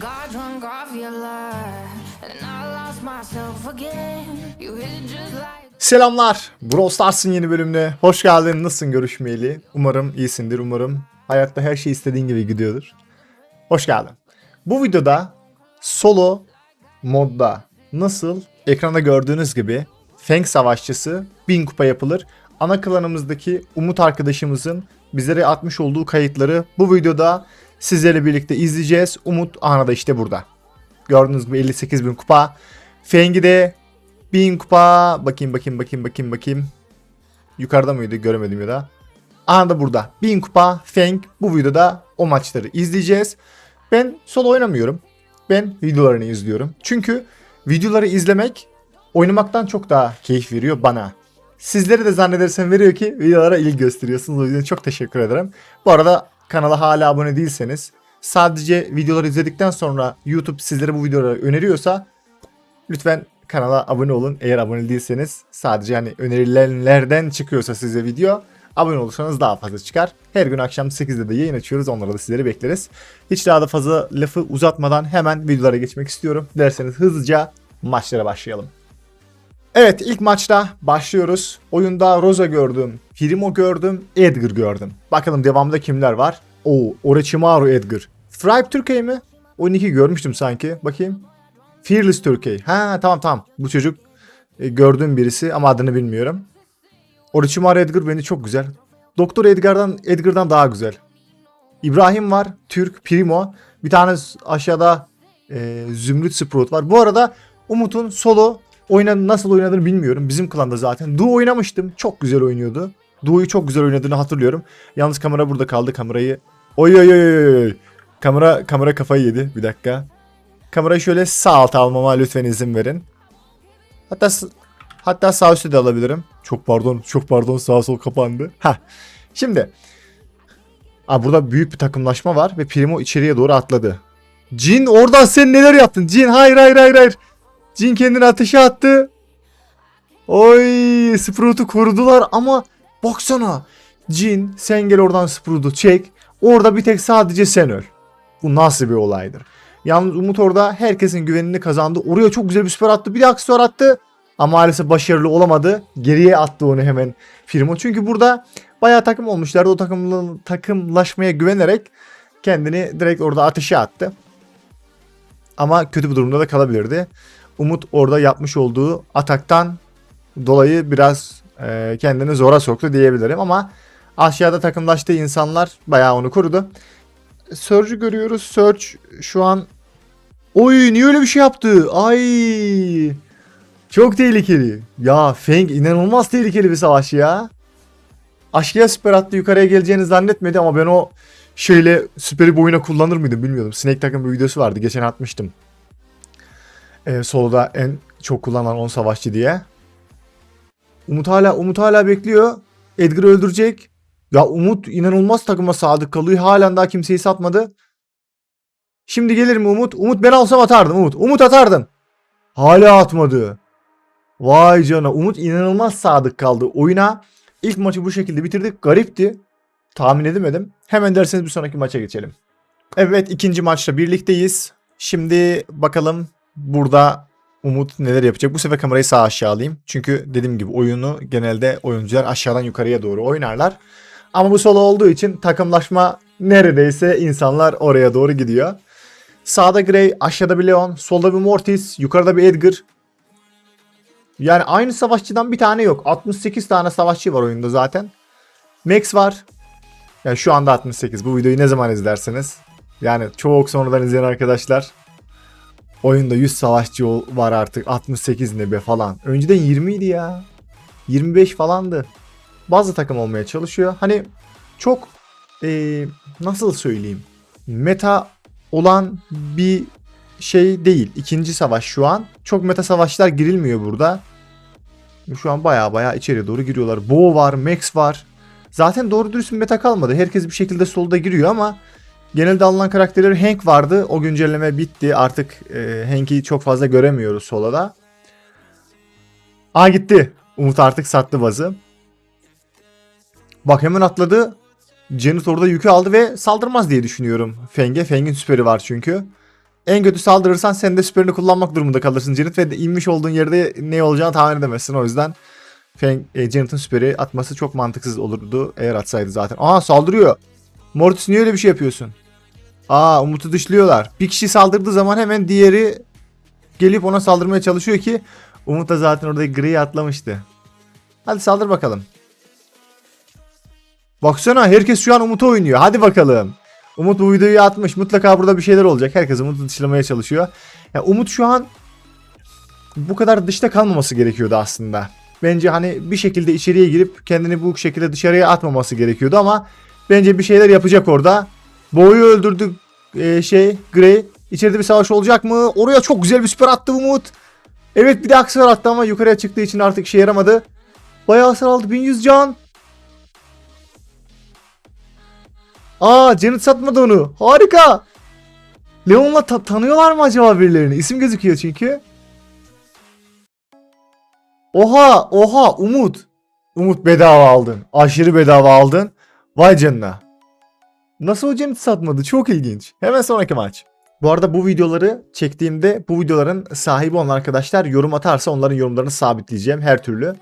Got drunk off your lie, and I lost myself again. You hit it just like. Selamlar. Brawl Stars'ın yeni bölümüne hoş geldin. Nasılsın görüşmeyeli? Umarım iyisindir. Umarım hayatta her şey istediğin gibi gidiyordur. Hoş geldin. Bu videoda solo modda nasıl ekranda gördüğünüz gibi Feng Savaşçısı 1000 kupa yapılır. Ana klanımızdaki Umut arkadaşımızın bizlere atmış olduğu kayıtları bu videoda sizlerle birlikte izleyeceğiz. Umut ana da işte burada. Gördüğünüz gibi 58 bin kupa. Feng'i de 1000 kupa. Bakayım bakayım bakayım bakayım bakayım. Yukarıda mıydı göremedim ya da. Aha da burada. 1000 kupa Feng. Bu videoda o maçları izleyeceğiz. Ben solo oynamıyorum. Ben videolarını izliyorum. Çünkü videoları izlemek oynamaktan çok daha keyif veriyor bana. Sizlere de zannedersem veriyor ki videolara ilgi gösteriyorsunuz. O yüzden çok teşekkür ederim. Bu arada kanala hala abone değilseniz sadece videoları izledikten sonra YouTube sizlere bu videoları öneriyorsa lütfen kanala abone olun. Eğer abone değilseniz sadece hani önerilenlerden çıkıyorsa size video abone olursanız daha fazla çıkar. Her gün akşam 8'de de yayın açıyoruz. Onlara da sizleri bekleriz. Hiç daha da fazla lafı uzatmadan hemen videolara geçmek istiyorum. Derseniz hızlıca maçlara başlayalım. Evet ilk maçta başlıyoruz. Oyunda Rosa gördüm, Firimo gördüm, Edgar gördüm. Bakalım devamında kimler var? Oo, Orochimaru Edgar. Thrive Türkiye mi? 12 görmüştüm sanki. Bakayım. Fearless Türkiye. Ha tamam tamam. Bu çocuk e, gördüğüm birisi ama adını bilmiyorum. Orochimaru Edgar beni çok güzel. Doktor Edgar'dan Edgar'dan daha güzel. İbrahim var. Türk Primo. Bir tane aşağıda e, Zümrüt Sprout var. Bu arada Umut'un solo oynadı, nasıl oynadığını bilmiyorum. Bizim klanda zaten. Duo oynamıştım. Çok güzel oynuyordu. Duo'yu çok güzel oynadığını hatırlıyorum. Yalnız kamera burada kaldı. Kamerayı Oy oy oy oy, oy. Kamera kamera kafayı yedi. Bir dakika. Kamerayı şöyle sağ alta almama lütfen izin verin. Hatta hatta sağ üstte de alabilirim. Çok pardon. Çok pardon. Sağ sol kapandı. Ha. Şimdi Aa, burada büyük bir takımlaşma var ve Primo içeriye doğru atladı. Jin oradan sen neler yaptın? Jin hayır hayır hayır hayır. Jin kendini ateşe attı. Oy Sprout'u korudular ama baksana. Jin sen gel oradan Sprout'u çek. Orada bir tek sadece sen öl. Bu nasıl bir olaydır? Yalnız Umut orada herkesin güvenini kazandı. Oraya çok güzel bir süper attı. Bir de aksiyonu attı. Ama maalesef başarılı olamadı. Geriye attı onu hemen Firmo. Çünkü burada bayağı takım olmuşlardı. O takımla, takımlaşmaya güvenerek kendini direkt orada ateşe attı. Ama kötü bir durumda da kalabilirdi. Umut orada yapmış olduğu ataktan dolayı biraz e, kendini zora soktu diyebilirim ama aşağıda takımlaştığı insanlar bayağı onu korudu. Surge'ü görüyoruz. Surge şu an Oy niye öyle bir şey yaptı? Ay. Çok tehlikeli. Ya Feng inanılmaz tehlikeli bir savaş ya. Aşkıya süper attı yukarıya geleceğini zannetmedi ama ben o şeyle süperi boyuna kullanır mıydım bilmiyordum. Snake takım bir videosu vardı geçen atmıştım. Ee, soloda en çok kullanılan 10 savaşçı diye. Umut hala Umut hala bekliyor. Edgar'ı öldürecek. Ya Umut inanılmaz takıma sadık kalıyor. Halen daha kimseyi satmadı. Şimdi gelir mi Umut? Umut ben alsam atardım Umut. Umut atardım. Hala atmadı. Vay canına. Umut inanılmaz sadık kaldı oyuna. İlk maçı bu şekilde bitirdik. Garipti. Tahmin edemedim. Hemen derseniz bir sonraki maça geçelim. Evet ikinci maçta birlikteyiz. Şimdi bakalım burada Umut neler yapacak. Bu sefer kamerayı sağ aşağı alayım. Çünkü dediğim gibi oyunu genelde oyuncular aşağıdan yukarıya doğru oynarlar. Ama bu solo olduğu için takımlaşma neredeyse insanlar oraya doğru gidiyor. Sağda Grey, aşağıda bir Leon, solda bir Mortis, yukarıda bir Edgar. Yani aynı savaşçıdan bir tane yok. 68 tane savaşçı var oyunda zaten. Max var. Yani şu anda 68. Bu videoyu ne zaman izlersiniz? Yani çok sonradan izleyen arkadaşlar. Oyunda 100 savaşçı var artık. 68 ne be falan. Önceden 20 idi ya. 25 falandı. Bazı takım olmaya çalışıyor. Hani çok eee, nasıl söyleyeyim? Meta olan bir şey değil. İkinci savaş şu an. Çok meta savaşlar girilmiyor burada. Şu an baya baya içeri doğru giriyorlar. Bo var, Max var. Zaten doğru dürüst bir meta kalmadı. Herkes bir şekilde solda giriyor ama genelde alınan karakterleri Hank vardı. O güncelleme bitti. Artık e, Hank'i çok fazla göremiyoruz solada. Aa gitti. Umut artık sattı bazı. Bak hemen atladı. Janet orada yükü aldı ve saldırmaz diye düşünüyorum Feng'e. Feng'in süperi var çünkü. En kötü saldırırsan sen de süperini kullanmak durumunda kalırsın Janet ve inmiş olduğun yerde ne olacağını tahmin edemezsin. O yüzden Feng, e, Janet'ın süperi atması çok mantıksız olurdu eğer atsaydı zaten. Aa saldırıyor. Mortis niye öyle bir şey yapıyorsun? Aa Umut'u dışlıyorlar. Bir kişi saldırdığı zaman hemen diğeri gelip ona saldırmaya çalışıyor ki Umut da zaten orada gri'yi atlamıştı. Hadi saldır bakalım. Baksana herkes şu an Umut'a oynuyor. Hadi bakalım. Umut bu videoyu atmış. Mutlaka burada bir şeyler olacak. Herkes Umut'u dışlamaya çalışıyor. Ya Umut şu an bu kadar dışta kalmaması gerekiyordu aslında. Bence hani bir şekilde içeriye girip kendini bu şekilde dışarıya atmaması gerekiyordu ama bence bir şeyler yapacak orada. Boğ'u öldürdü e, şey Grey. İçeride bir savaş olacak mı? Oraya çok güzel bir süper attı Umut. Evet bir de aksiyar attı ama yukarıya çıktığı için artık işe yaramadı. Bayağı hasar aldı 1100 can. Aa Janet satmadı onu. Harika. Leon'la ta- tanıyorlar mı acaba birilerini? İsim gözüküyor çünkü. Oha oha Umut. Umut bedava aldın. Aşırı bedava aldın. Vay canına. Nasıl o Janet satmadı? Çok ilginç. Hemen sonraki maç. Bu arada bu videoları çektiğimde bu videoların sahibi olan arkadaşlar yorum atarsa onların yorumlarını sabitleyeceğim her türlü.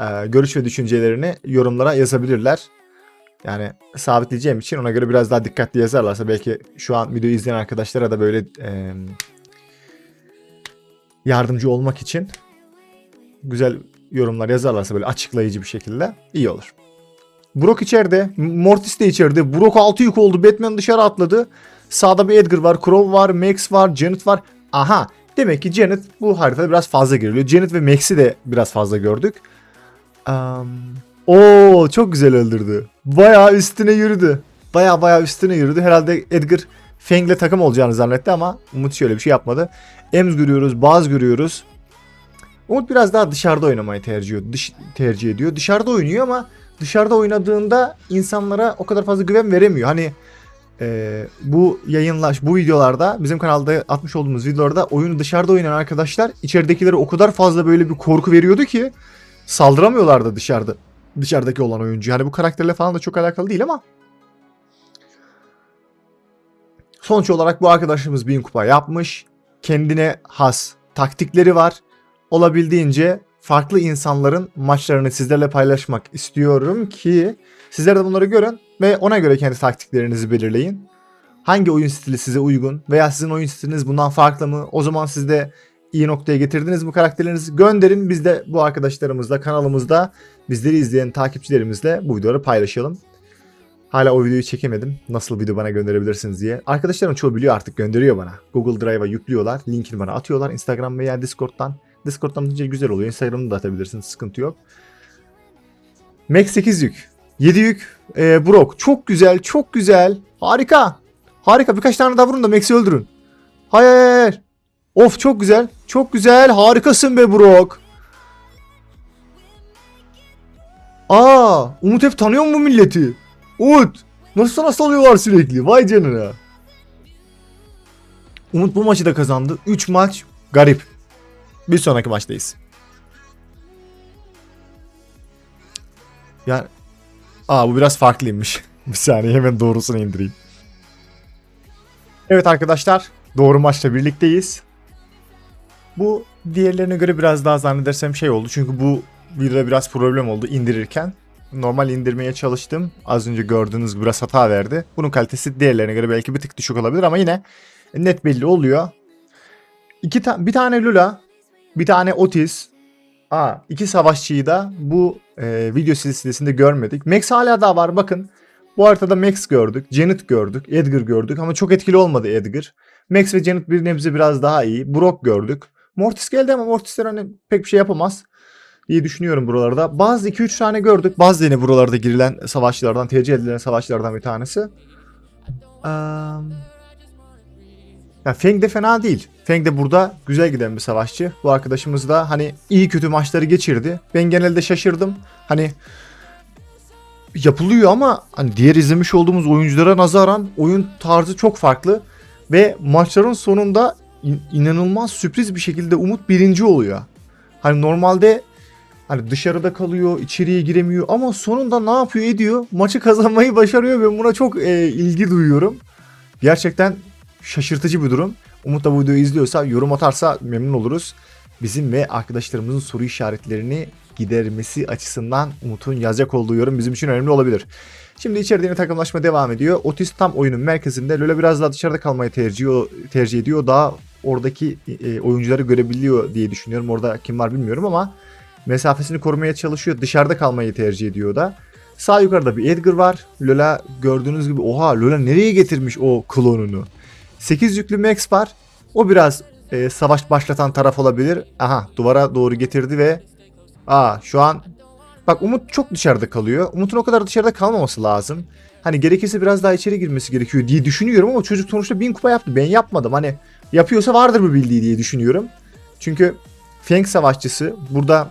Ee, görüş ve düşüncelerini yorumlara yazabilirler. Yani sabitleyeceğim için ona göre biraz daha dikkatli yazarlarsa belki şu an videoyu izleyen arkadaşlara da böyle e, yardımcı olmak için güzel yorumlar yazarlarsa böyle açıklayıcı bir şekilde iyi olur. Brock içeride. Mortis de içeride. Brock 6 yük oldu. Batman dışarı atladı. Sağda bir Edgar var. Crow var. Max var. Janet var. Aha. Demek ki Janet bu haritada biraz fazla giriliyor. Janet ve Max'i de biraz fazla gördük. Um, Oo çok güzel öldürdü. Bayağı üstüne yürüdü. Bayağı bayağı üstüne yürüdü. Herhalde Edgar Feng'le takım olacağını zannetti ama Umut şöyle bir şey yapmadı. Ems görüyoruz, Baz görüyoruz. Umut biraz daha dışarıda oynamayı tercih. Dış, tercih ediyor. Dışarıda oynuyor ama dışarıda oynadığında insanlara o kadar fazla güven veremiyor. Hani e, bu yayınlaş, bu videolarda bizim kanalda atmış olduğumuz videolarda oyunu dışarıda oynayan arkadaşlar içeridekilere o kadar fazla böyle bir korku veriyordu ki saldıramıyorlardı dışarıda dışarıdaki olan oyuncu. Yani bu karakterle falan da çok alakalı değil ama sonuç olarak bu arkadaşımız bin kupa yapmış. Kendine has taktikleri var. Olabildiğince farklı insanların maçlarını sizlerle paylaşmak istiyorum ki sizler de bunları görün ve ona göre kendi taktiklerinizi belirleyin. Hangi oyun stili size uygun veya sizin oyun stiliniz bundan farklı mı? O zaman siz de iyi noktaya getirdiniz bu karakterlerinizi gönderin. Biz de bu arkadaşlarımızla kanalımızda bizleri izleyen takipçilerimizle bu videoları paylaşalım. Hala o videoyu çekemedim. Nasıl video bana gönderebilirsiniz diye. Arkadaşlarım çoğu biliyor artık gönderiyor bana. Google Drive'a yüklüyorlar. Linkini bana atıyorlar. Instagram veya Discord'dan. Discord'dan atınca güzel oluyor. Instagram'da da atabilirsiniz. Sıkıntı yok. Max 8 yük. 7 yük. Ee, Brock. Çok güzel. Çok güzel. Harika. Harika. Birkaç tane daha vurun da Max'i öldürün. Hayır. Of çok güzel. Çok güzel. Harikasın be Brock. Aa, Umut hep tanıyor mu bu milleti? Umut, nasıl sana salıyorlar sürekli? Vay canına. Umut bu maçı da kazandı. 3 maç garip. Bir sonraki maçtayız. Yani Aa bu biraz farklıymış. bir saniye hemen doğrusunu indireyim. Evet arkadaşlar, doğru maçla birlikteyiz. Bu diğerlerine göre biraz daha zannedersem şey oldu. Çünkü bu videoda biraz problem oldu indirirken. Normal indirmeye çalıştım. Az önce gördüğünüz biraz hata verdi. Bunun kalitesi diğerlerine göre belki bir tık düşük olabilir ama yine net belli oluyor. İki ta bir tane Lula, bir tane Otis. Aa, iki savaşçıyı da bu e, video silsilesinde görmedik. Max hala daha var bakın. Bu haritada Max gördük, Janet gördük, Edgar gördük ama çok etkili olmadı Edgar. Max ve Janet bir nebze biraz daha iyi. Brock gördük. Mortis geldi ama Mortis'ler hani pek bir şey yapamaz. İyi düşünüyorum buralarda. Bazı 2-3 tane gördük. Bazı yine buralarda girilen savaşçılardan, tercih edilen savaşçılardan bir tanesi. Ee, ya Feng de fena değil. Feng de burada güzel giden bir savaşçı. Bu arkadaşımız da hani iyi kötü maçları geçirdi. Ben genelde şaşırdım. Hani yapılıyor ama hani diğer izlemiş olduğumuz oyunculara nazaran oyun tarzı çok farklı. Ve maçların sonunda in- inanılmaz sürpriz bir şekilde Umut birinci oluyor. Hani normalde hani dışarıda kalıyor, içeriye giremiyor ama sonunda ne yapıyor ediyor? Maçı kazanmayı başarıyor ve buna çok e, ilgi duyuyorum. Gerçekten şaşırtıcı bir durum. Umut da bu videoyu izliyorsa yorum atarsa memnun oluruz. Bizim ve arkadaşlarımızın soru işaretlerini gidermesi açısından Umut'un yazacak olduğu yorum bizim için önemli olabilir. Şimdi içeride yine takımlaşma devam ediyor. Otis tam oyunun merkezinde. Lola biraz daha dışarıda kalmayı tercih, tercih ediyor. Daha oradaki e, oyuncuları görebiliyor diye düşünüyorum. Orada kim var bilmiyorum ama mesafesini korumaya çalışıyor. Dışarıda kalmayı tercih ediyor da. Sağ yukarıda bir Edgar var. Lola gördüğünüz gibi oha Lola nereye getirmiş o klonunu. 8 yüklü Max var. O biraz e, savaş başlatan taraf olabilir. Aha duvara doğru getirdi ve aa şu an bak Umut çok dışarıda kalıyor. Umut'un o kadar dışarıda kalmaması lazım. Hani gerekirse biraz daha içeri girmesi gerekiyor diye düşünüyorum ama çocuk sonuçta bin kupa yaptı. Ben yapmadım. Hani yapıyorsa vardır bir bildiği diye düşünüyorum. Çünkü Feng savaşçısı burada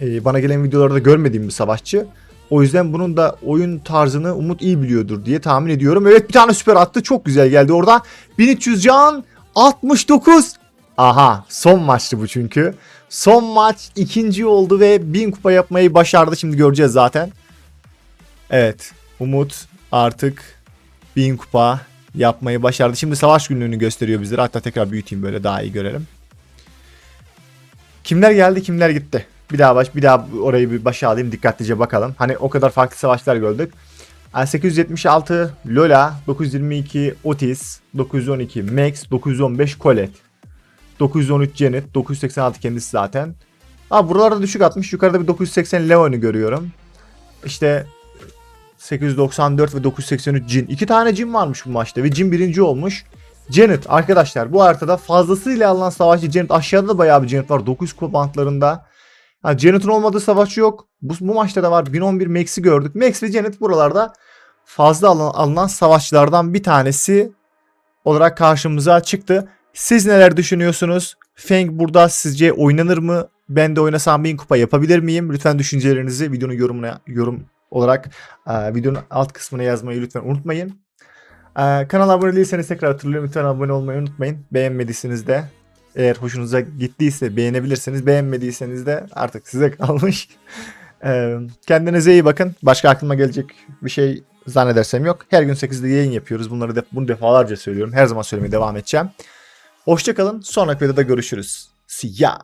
e, bana gelen videolarda görmediğim bir savaşçı. O yüzden bunun da oyun tarzını Umut iyi biliyordur diye tahmin ediyorum. Evet bir tane süper attı. Çok güzel geldi orada. 1300 can 69. Aha son maçtı bu çünkü. Son maç ikinci oldu ve 1000 kupa yapmayı başardı. Şimdi göreceğiz zaten. Evet Umut artık 1000 kupa yapmayı başardı. Şimdi savaş günlüğünü gösteriyor bizlere. Hatta tekrar büyüteyim böyle daha iyi görelim. Kimler geldi kimler gitti. Bir daha baş bir daha orayı bir başa alayım dikkatlice bakalım. Hani o kadar farklı savaşlar gördük. Yani 876 Lola, 922 Otis, 912 Max, 915 Colette, 913 Janet, 986 kendisi zaten. Aa buralarda düşük atmış. Yukarıda bir 980 Leon'u görüyorum. İşte 894 ve 983 Jin. İki tane Jin varmış bu maçta ve Jin birinci olmuş. Janet arkadaşlar bu haritada fazlasıyla alınan savaşçı Janet. Aşağıda da bayağı bir Janet var. 9 kupa bantlarında. Ha, Janet'ın olmadığı savaşçı yok. Bu, bu maçta da var. 1011 Max'i gördük. Max ve Janet buralarda fazla alınan, alınan savaşçılardan bir tanesi olarak karşımıza çıktı. Siz neler düşünüyorsunuz? Feng burada sizce oynanır mı? Ben de oynasam 1000 kupa yapabilir miyim? Lütfen düşüncelerinizi videonun yorumuna yorum olarak e, videonun alt kısmına yazmayı lütfen unutmayın. E, kanala abone değilseniz tekrar hatırlıyorum. Lütfen abone olmayı unutmayın. Beğenmediyseniz de eğer hoşunuza gittiyse beğenebilirsiniz. Beğenmediyseniz de artık size kalmış. Ee, kendinize iyi bakın. Başka aklıma gelecek bir şey zannedersem yok. Her gün 8'de yayın yapıyoruz. Bunları def- bunu defalarca söylüyorum. Her zaman söylemeye devam edeceğim. Hoşçakalın. Sonraki videoda görüşürüz. See ya.